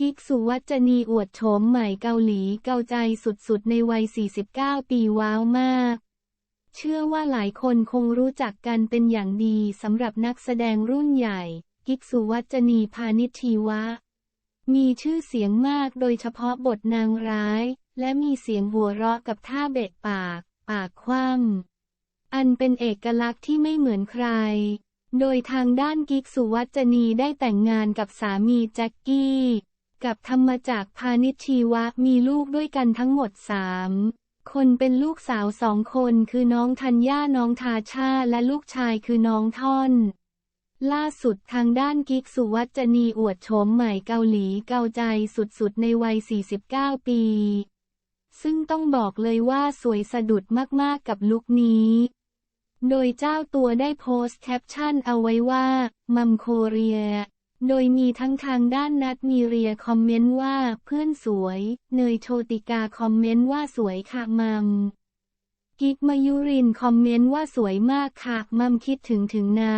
กิ๊กสุวัจนีอวดโฉมใหม่เกาหลีเกาใจสุดๆ ในวัย 49 ปีว้าวมาก เชื่อว่าหลายคนคงรู้จักกันเป็นอย่างดีสำหรับนักแสดงรุ่นใหญ่ กิ๊กสุวัจนีพาณิชทีวะ มีชื่อเสียงมากโดยเฉพาะบทนางร้าย และมีเสียงหัวเราะกับท่าเบะปาก ปากคว่ำอันเป็นเอกลักษณ์ที่ไม่เหมือนใครโดยทางด้านกิ๊กสุวัจนีได้แต่งงานกับสามีแจ็คกี้ กับธรรมจากพาณิชชีวะมีลูกด้วยกันทั้งหมดสามคนเป็นลูกสาวสองคนคือน้องธัญญาน้องทาชาและลูกชายคือน้องท่อน ล่าสุดทางด้านกิกสุวัจนีอวดโฉมใหม่เกาหลีเกาใจสุดๆ ในวัย 49 ปี ซึ่งต้องบอกเลยว่าสวยสะดุดมากๆกับลุคนี้ โดยเจ้าตัวได้โพสต์แคปชั่นเอาไว้ว่า มัมโคเรีย โดยมีทั้งทางด้านนัดมีเรียคอมเมนต์ว่าเพื่อนสวย เนยโชติกาคอมเมนต์ว่าสวยค่ะมัม กิ๊กมายุรินคอมเมนต์ว่าสวยมากค่ะมัมคิดถึงถึงนะ